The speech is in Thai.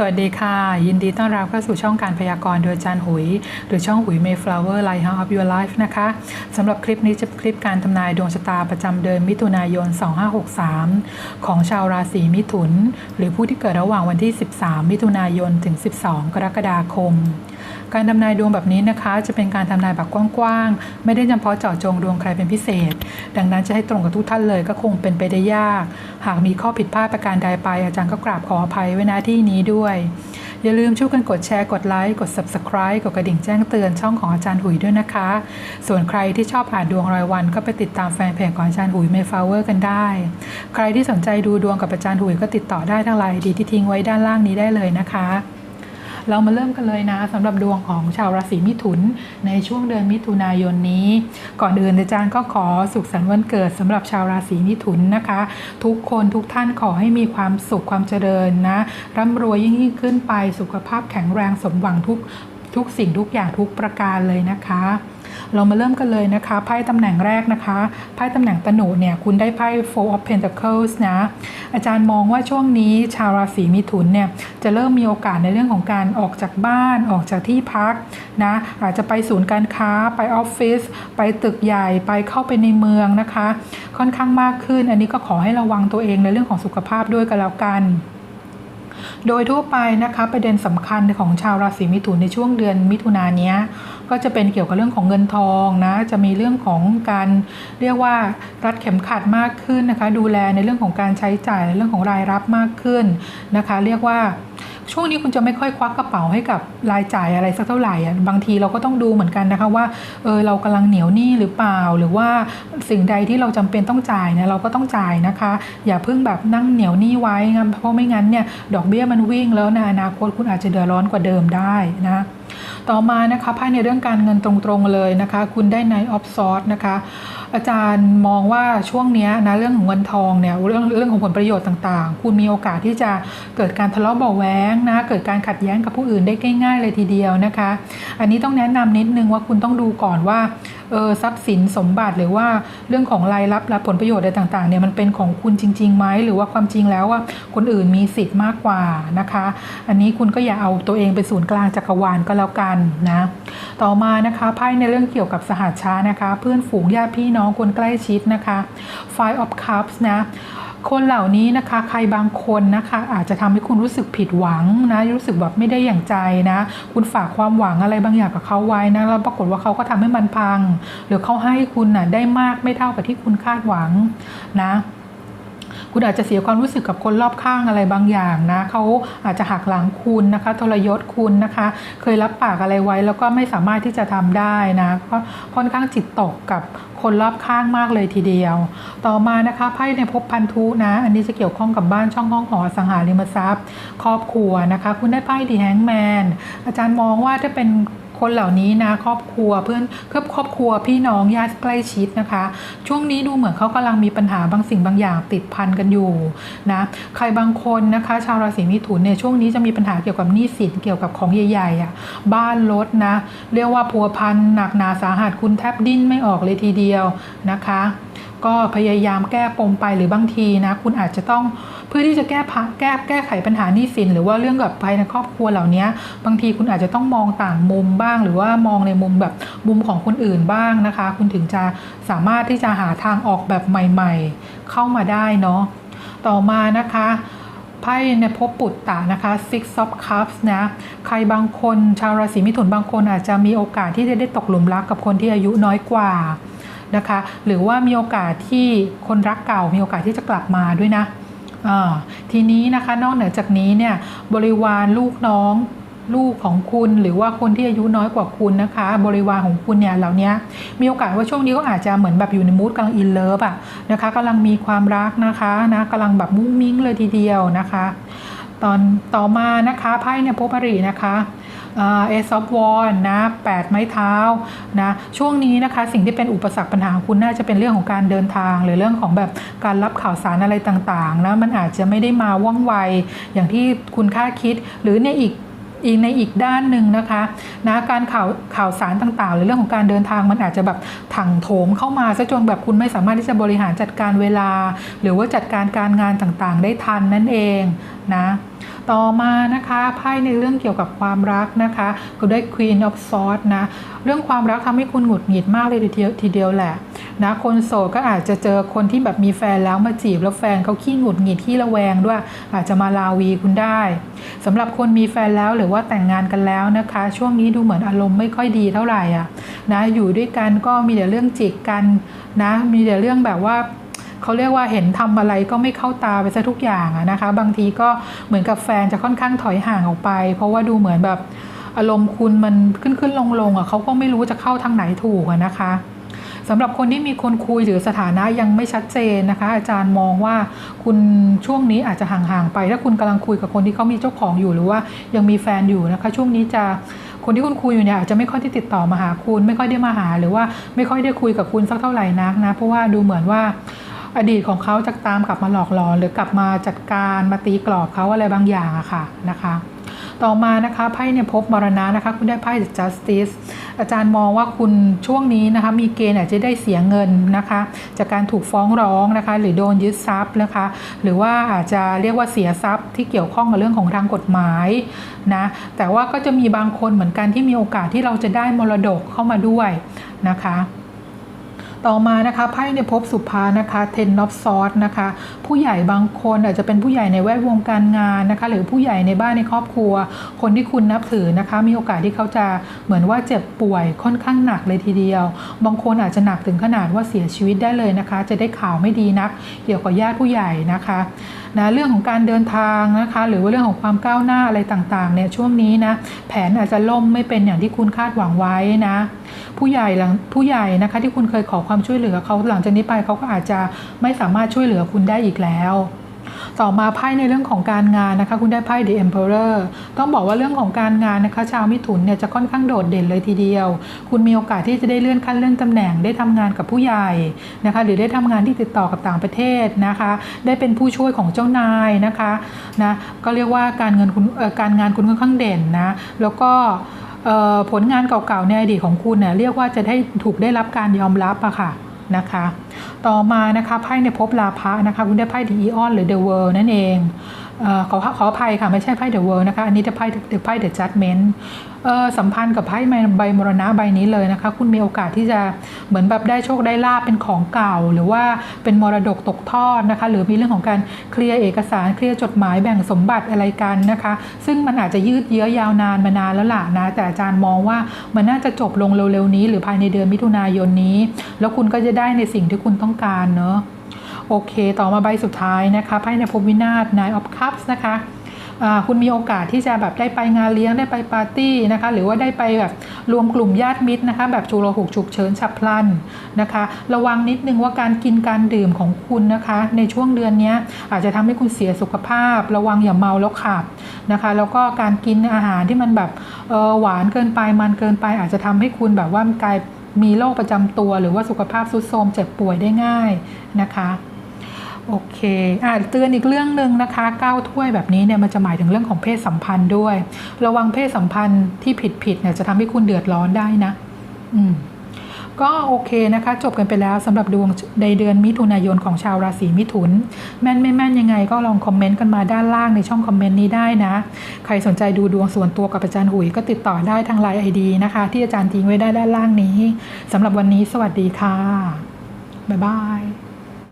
สวัสดีค่ะ ยินดีต้อนรับเข้าสู่ช่องการพยากรณ์โดยจานหุย หรือช่องหุย Mayflower Lighthouse of Your Life นะคะสำหรับคลิปนี้จะเป็นคลิปการทำนายดวงชะตาประจำเดือนมิถุนายน 2563 ของชาวราศีมิถุน หรือผู้ที่เกิดระหว่างวันที่ 13 มิถุนายนถึง 12 กรกฎาคม การทำนายดวงแบบนี้นะคะ จะเป็นการทำนายแบบกว้างๆ ไม่ได้เฉพาะเจาะจงดวงใครเป็นพิเศษ ดังนั้นจะให้ตรงกับทุกท่านเลยก็คงเป็นไปได้ยาก หากมีข้อผิดพลาดประการใดไป อาจารย์ก็กราบขออภัยไว้ณที่นี้ด้วย อย่าลืมช่วยกันกดแชร์ กดไลค์ กด Subscribe กดกระดิ่งแจ้งเตือนช่องของอาจารย์หุยด้วยนะคะ ส่วนใครที่ชอบอ่านดวงรายวัน ก็ไปติดตามแฟนเพจของอาจารย์หุย Mayflower กันได้ ใครที่สนใจดูดวงกับอาจารย์หุยก็ติดต่อได้ทางไลน์ดีที่ทิ้งไว้ด้านล่างนี้ได้เลยนะคะ เรามาเริ่มกันเลยนะสำหรับดวงของชาวราศีมิถุน ในช่วงเดือนมิถุนายนนี้ ก่อนอื่นอาจารย์ก็ขอสุขสันต์วันเกิดสำหรับชาวราศีมิถุนนะคะ ทุกคนทุกท่านขอให้มีความสุขความเจริญนะร่ำรวยยิ่งยิ่งขึ้นไปสุขภาพแข็งแรงสมหวังทุกทุกสิ่งทุกอย่างทุกประการเลยนะคะ เรามาเริ่มกันเลยนะคะ ไพ่ตำแหน่งแรกนะคะ ไพ่ตำแหน่งตนูเนี่ย คุณได้ไพ่ Four of Pentacles นะ อาจารย์มองว่าช่วงนี้ชาวราศีมิถุนเนี่ย จะเริ่มมีโอกาสในเรื่องของการออกจากบ้าน ออกจากที่พักนะ อาจจะไปศูนย์การค้า ไปออฟฟิศ ไปตึกใหญ่ ไปเข้าไปในเมืองนะคะ ค่อนข้างมากขึ้น อันนี้ก็ขอให้ระวังตัวเองในเรื่องของสุขภาพด้วยกันแล้วกันโดยทั่วไปนะคะประเด็นสำคัญของชาวราศีมิถุนในช่วงเดือนมิถุนายนเนี้ย ก็จะเป็นเกี่ยวกับเรื่องของเงินทองนะจะมีเรื่องของการเรียกว่ารัดเข็มขัดมากขึ้นนะคะ ดูแลในเรื่องของการใช้จ่ายในเรื่องของรายรับมากขึ้นนะคะ เรียกว่าช่วงนี้คุณจะไม่ค่อยควักกระเป๋าให้กับรายจ่ายอะไรสักเท่าไหร่อะบางทีเราก็ต้องดูเหมือนกันนะคะว่าเออเรากำลังเหนียวหนี้หรือเปล่า หรือว่าสิ่งใดที่เราจำเป็นต้องจ่ายเนี่ยเราก็ต้องจ่ายนะคะ อย่าเพิ่งแบบนั่งเหนียวหนี้ไว้นะเพราะไม่งั้นเนี่ยดอกเบี้ยมันวิ่งแล้วในอนาคตคุณอาจจะเดือดร้อนกว่าเดิมได้นะ ต่อมานะคะภายในเรื่องการเงินตรงๆเลยนะคะ คุณได้ในออฟซอร์นะคะอาจารย์มองว่าช่วงนี้นะเรื่องของเงินทองเนี่ยเรื่องเรื่องของผลประโยชน์ต่างๆ คุณมีโอกาสที่จะเกิดการทะเลาะเบาแหวงนะเกิดการขัดแย้งกับผู้อื่นได้ง่ายๆเลยทีเดียวนะคะ อันนี้ต้องแนะนำนิดนึงว่าคุณต้องดูก่อนว่า เออทรัพย์สินสมบัติหรือว่าเรื่องของรายรับและผลประโยชน์อะไรต่างๆเนี่ยมันเป็นของคุณจริงๆไหมหรือว่าความจริงแล้วว่าคนอื่นมีสิทธิ์มากกว่านะคะ อันนี้คุณก็อย่าเอาตัวเองเป็นศูนย์กลางจักรวาลก็แล้วกันนะต่อมานะคะไพ่ในเรื่องเกี่ยวกับสหัชชานะคะ เพื่อนฝูงญาติพี่น้องคนใกล้ชิดนะคะ Five of Cups นะ คนเหล่านี้นะคะใครบางคนนะคะอาจจะทำให้คุณรู้สึกผิดหวังนะรู้สึกแบบไม่ได้อย่างใจนะ คุณฝากความหวังอะไรบางอย่างกับเขาไว้นะแล้วปรากฏว่าเขาก็ทำให้มันพัง หรือเขาให้คุณนะ่ะได้มากไม่เท่ากับที่คุณคาดหวังนะ คุณอาจจะเสียความรู้สึกกับคนรอบข้างอะไรบางอย่างนะเขาอาจจะหักหลังคุณนะคะทรยศคุณนะคะ เคยรับปากอะไรไว้แล้วก็ไม่สามารถที่จะทำได้นะก็ค่อนข้างจิตตกกับคนรอบข้างมากเลยทีเดียว ต่อมานะคะไพ่ในภพพันธุนะ อันนี้จะเกี่ยวข้องกับบ้านช่องห้องหออสังหาริมทรัพย์ ครอบครัวนะคะ คุณได้ไพ่ดีแฮงแมนอาจารย์มองว่าถ้าเป็น คนเหล่านี้นะครอบครัวเพื่อนครอบครอบครัวพี่น้องญาติใกล้ชิดนะคะ ช่วงนี้ดูเหมือนเขากำลังมีปัญหาบางสิ่งบางอย่างติดพันกันอยู่นะใครบางคนนะคะ ชาวราศีมิถุนเนี่ยช่วงนี้จะมีปัญหาเกี่ยวกับหนี้สินเกี่ยวกับของใหญ่ๆอะบ้านรถนะ เรียกว่าพัวพันหนักหนาสาหัสคุณแทบดิ้นไม่ออกเลยทีเดียวนะคะ ก็พยายามแก้ปมไปหรือบางทีนะคุณอาจจะต้องเพื่อที่จะแก้พัแก้แก้ไขปัญหาหนี้สิน หรือว่าเรื่องกับภายในครอบครัวเหล่านี้บางทีคุณอาจจะต้องมองต่างมุมบ้าง หรือว่ามองในมุมแบบมุมของคนอื่นบ้างนะคะ คุณถึงจะสามารถที่จะหาทางออกแบบใหม่ ๆ เข้ามาได้เนาะต่อมานะคะไพ่ในภพปุตตะนะคะ Six of Cups นะ ใครบางคนชาวราศีมิถุนบางคนอาจจะมีโอกาสที่จะได้ตกหลุมรักกับคนที่อายุน้อยกว่า นะคะ หรือว่ามีโอกาสที่คนรักเก่ามีโอกาสที่จะกลับมาด้วยนะทีนี้นะคะนอกเหนือจากนี้เนี่ยบริวารลูกน้องลูกของคุณหรือว่าคนที่อายุน้อยกว่าคุณนะคะ บริวารของคุณเนี่ยเหล่านี้มีโอกาสว่าช่วงนี้ก็อาจจะเหมือนแบบอยู่ในมูดกำลังอินเลิฟอะนะคะกำลังมีความรักนะคะนะกำลังแบบมุ้งมิ้งเลยทีเดียวนะคะ ตอนต่อมานะคะไพ่เนี่ยพบอรินะคะ เอซอฟวอนนะแปดไม้เท้านะช่วงนี้นะคะสิ่งที่เป็นอุปสรรคปัญหาคุณน่าจะเป็นเรื่องของการเดินทาง หรือเรื่องของแบบการรับข่าวสารอะไรต่างๆนะมันอาจจะไม่ได้มาว่องไวอย่างที่คุณคาดคิด หรือในอีกอีกในอีกด้านหนึ่งนะคะนะการข่าวข่าวสารต่างๆ หรือเรื่องของการเดินทางมันอาจจะแบบถังโถมเข้ามาซะจนแบบคุณไม่สามารถที่จะบริหารจัดการเวลา หรือว่าจัดการการงานต่างๆ ได้ทันนั่นเองนะ ต่อมานะคะไพ่ในเรื่องเกี่ยวกับความรักนะคะ ก็ได้ Queen of Swords นะ เรื่องความรักทำให้คุณหงุดหงิดมากเลยทีเดียวทีเดียวแหละนะคนโสดก็อาจจะเจอคนที่แบบมีแฟนแล้วมาจีบแล้วแฟนเขาขี้หงุดหงิดขี้ระแวงด้วย อาจจะมาลาวีคุณได้สำหรับคนมีแฟนแล้วหรือว่าแต่งงานกันแล้วนะคะ ช่วงนี้ดูเหมือนอารมณ์ไม่ค่อยดีเท่าไหร่อะนะอยู่ด้วยกันก็มีแต่เรื่องจิกกันนะ มีแต่เรื่องแบบว่า เขาเรียกว่าเห็นทำอะไรก็ไม่เข้าตาไปซะทุกอย่างนะคะ บางทีก็เหมือนกับแฟนจะค่อนข้างถอยห่างออกไป เพราะว่าดูเหมือนแบบอารมณ์คุณมันขึ้นขึ้นลงลงๆอะเขาก็ไม่รู้จะเข้าทางไหนถูกนะคะสำหรับคนที่มีคนคุยหรือสถานะยังไม่ชัดเจนนะคะ อาจารย์มองว่าคุณช่วงนี้อาจจะห่างๆไป ถ้าคุณกำลังคุยกับคนที่เขามีเจ้าของอยู่หรือว่ายังมีแฟนอยู่นะคะ ช่วงนี้จะคนที่คุณคุยอยู่เนี่ยอาจจะไม่ค่อยได้ติดต่อมาหาคุณ ไม่ค่อยได้มาหา หรือว่าไม่ค่อยได้คุยกับคุณสักเท่าไหร่นักนะเพราะว่าดูเหมือนว่า อดีตของเขาจะตามกลับมาหลอกหลอน หรือกลับมาจัดการมาตีกรอบเขาอะไรบางอย่างอะค่ะนะคะต่อมานะคะไพ่เนี่ยพบมรณะนะคะคุณได้ไพ่ The Justice อาจารย์มองว่าคุณช่วงนี้นะคะมีเกณฑ์อาจจะได้เสียเงินนะคะ จากการถูกฟ้องร้องนะคะ หรือโดนยึดทรัพย์นะคะ หรือว่าอาจจะเรียกว่าเสียทรัพย์ที่เกี่ยวข้องกับเรื่องของทางกฎหมายนะแต่ว่าก็จะมีบางคนเหมือนกันที่มีโอกาสที่เราจะได้มรดกเข้ามาด้วยนะคะ ต่อมานะคะไพ่ในภพสุภานะคะ Ten of Swords นะคะ ผู้ใหญ่บางคนอาจจะเป็นผู้ใหญ่ในแวดวงการงานนะคะ หรือผู้ใหญ่ในบ้านในครอบครัว คนที่คุณนับถือนะคะ มีโอกาสที่เขาจะเหมือนว่าเจ็บป่วยค่อนข้างหนักเลยทีเดียว บางคนอาจจะหนักถึงขนาดว่าเสียชีวิตได้เลยนะคะ จะได้ข่าวไม่ดีนัก เกี่ยวกับญาติผู้ใหญ่นะคะนะเรื่องของการเดินทางนะคะ หรือว่าเรื่องของความก้าวหน้าอะไรต่างๆเนี่ยช่วงนี้นะแผนอาจจะล่มไม่เป็นอย่างที่คุณคาดหวังไว้นะ ผู้ใหญ่หลังผู้ใหญ่นะคะที่คุณเคยขอความช่วยเหลือเขาหลังจากนี้ไปเขาก็อาจจะไม่สามารถช่วยเหลือคุณได้อีกแล้วต่อมาไพ่ในเรื่องของการงานนะคะ คุณได้ไพ่ The Emperor ต้องบอกว่าเรื่องของการงานนะคะ ชาวมิถุนเนี่ยจะค่อนข้างโดดเด่นเลยทีเดียว คุณมีโอกาสที่จะได้เลื่อนขั้นเลื่อนตำแหน่งได้ทำงานกับผู้ใหญ่นะคะ หรือได้ทำงานที่ติดต่อกับต่างประเทศนะคะ ได้เป็นผู้ช่วยของเจ้านายนะคะนะก็เรียกว่าการเงินคุณการงานคุณค่อนข้างเด่นนะแล้วก็ ผลงานเก่าๆในอดีตของคุณเนี่ยเรียกว่าจะได้ถูกได้รับการยอมรับอะค่ะนะคะ ต่อมานะคะไพ่ในภพลาภะนะคะ คุณได้ไพ่ดีออนหรือเดอะเวิร์นั่นเอง ขอขออภัยค่ะ ไม่ใช่ไพ่ The World นะคะ อันนี้จะไพ่ The ไพ่ The Judgment สัมพันธ์กับไพ่ใบมรณะใบนี้เลยนะคะ คุณมีโอกาสที่จะเหมือนแบบได้โชคได้ลาบเป็นของเก่า หรือว่าเป็นมรดกตกทอดนะคะ หรือมีเรื่องของการเคลียร์เอกสารเคลียร์จดหมายแบ่งสมบัติอะไรกันนะคะ ซึ่งมันอาจจะยืดเยื้อยาวนานมานานแล้วล่ะนะแต่อาจารย์มองว่ามันน่าจะจบลงเร็วๆนี้ หรือภายในเดือนมิถุนายนนี้ แล้วคุณก็จะได้ในสิ่งที่คุณต้องการเนอะ โอเค ต่อมาใบสุดท้ายนะคะไพ่ในภพวินาศ Nine of Cups นะคะคุณมีโอกาสที่จะแบบได้ไปงานเลี้ยงได้ไปปาร์ตี้นะคะหรือว่าได้ไปแบบรวมกลุ่มญาติมิตรนะคะแบบฉุกรหุกฉุกเฉินฉับพลันนะคะ ระวังนิดนึงว่าการกินการดื่มของคุณนะคะ ในช่วงเดือนนี้อาจจะทำให้คุณเสียสุขภาพ ระวังอย่าเมาแล้วขับนะคะแล้วก็การกินอาหารที่มันแบบหวานเกินไปมันเกินไป อาจจะทำให้คุณแบบว่ากลายมีโรคประจำตัว หรือว่าสุขภาพทรุดโทรมเจ็บป่วยได้ง่ายนะคะ โอเคอ่าเตือนอีกเรื่องหนึ่งนะคะก้าวถ้วยแบบนี้เนี่ยมันจะหมายถึงเรื่องของเพศสัมพันธ์ด้วย ระวังเพศสัมพันธ์ที่ผิดผิดๆเนี่ยจะทำให้คุณเดือดร้อนได้นะ อืมก็โอเคนะคะ จบกันไปแล้วสำหรับดวงในเดือนมิถุนายนของชาวราศีมิถุน แม่นไม่แม่นยังไงก็ลองคอมเมนต์กันมาด้านล่างในช่องคอมเมนต์นี้ได้นะ ใครสนใจดูดวงส่วนตัวกับอาจารย์หุยก็ติดต่อได้ทางไลน์ไอดีนะคะ ที่อาจารย์ทิ้งไว้ได้ด้านล่างนี้สำหรับวันนี้สวัสดีค่ะบ๊ายบาย